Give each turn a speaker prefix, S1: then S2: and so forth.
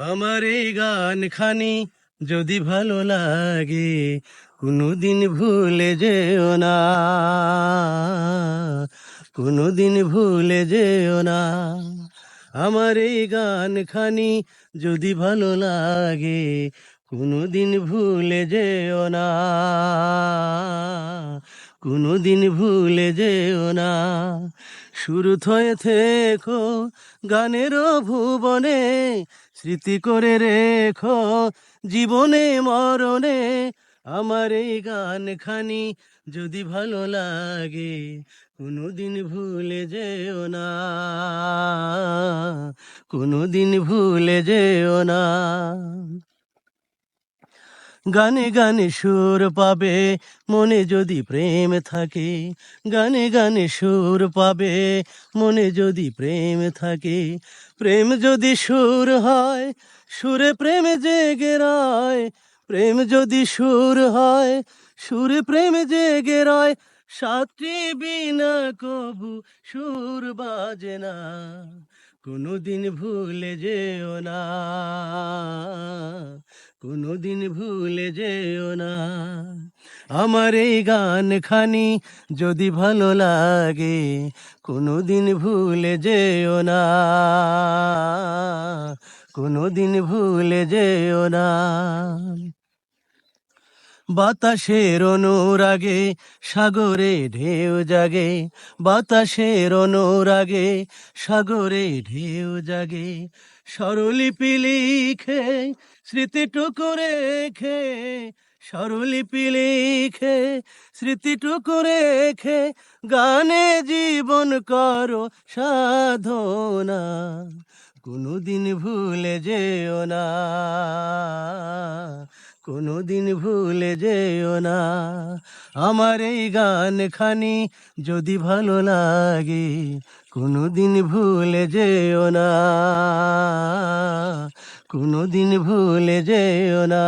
S1: আমার এই গান খানি যদি ভালো লাগে, কোনোদিন ভুলে যেও না। কোনোদিন ভুলে যেও না। আমার এই গান খানি যদি ভালো লাগে, কোনোদিন ভুলে যেও না। কোনোদিন ভুলে যেও না। শুরু থয়ে থেকো গানের ভুবনে, স্মৃতি করে রেখো জীবনে, মরণে। আমার এই গান খানি যদি ভালো লাগে, কোনোদিন ভুলে যেও না। কোনোদিন ভুলে যেও না। গানে গানে সুর পাবে, মনে যদি প্রেম থাকে, গানে গানে সুর পাবে, মনে যদি প্রেম থাকে, প্রেম যদি সুর হয়, সুরে প্রেম জেগে রয়, প্রেম যদি সুর হয়, সুরে প্রেম জেগে রয়, সাতটি বিনা কবু সুর বাজে না, কোনোদিন ভুলে যেও না। কোনোদিন ভুলে যেও না। আমার এই গান খানি যদি ভালো লাগে, কোনোদিন ভুলে যেও না। কোনোদিন ভুলে যেও না। বাতাসের অনুরাগে, সাগরে ঢেউ জাগে। বাতাসের অনুরাগে, সাগরে ঢেউ জাগে। স্বরলিপি লিখে, স্মৃতিটুকু রেখে, স্বরলিপি লিখে, স্মৃতিটুকু রেখে গানে জীবন করো সাধনা। কোনোদিন ভুলে যেও না। কোনোদিন ভুলে যেও না। আমার এই গান খানি যদি ভালো লাগে, কোনোদিন ভুলে যেও না। কোনোদিন ভুলে যেও না।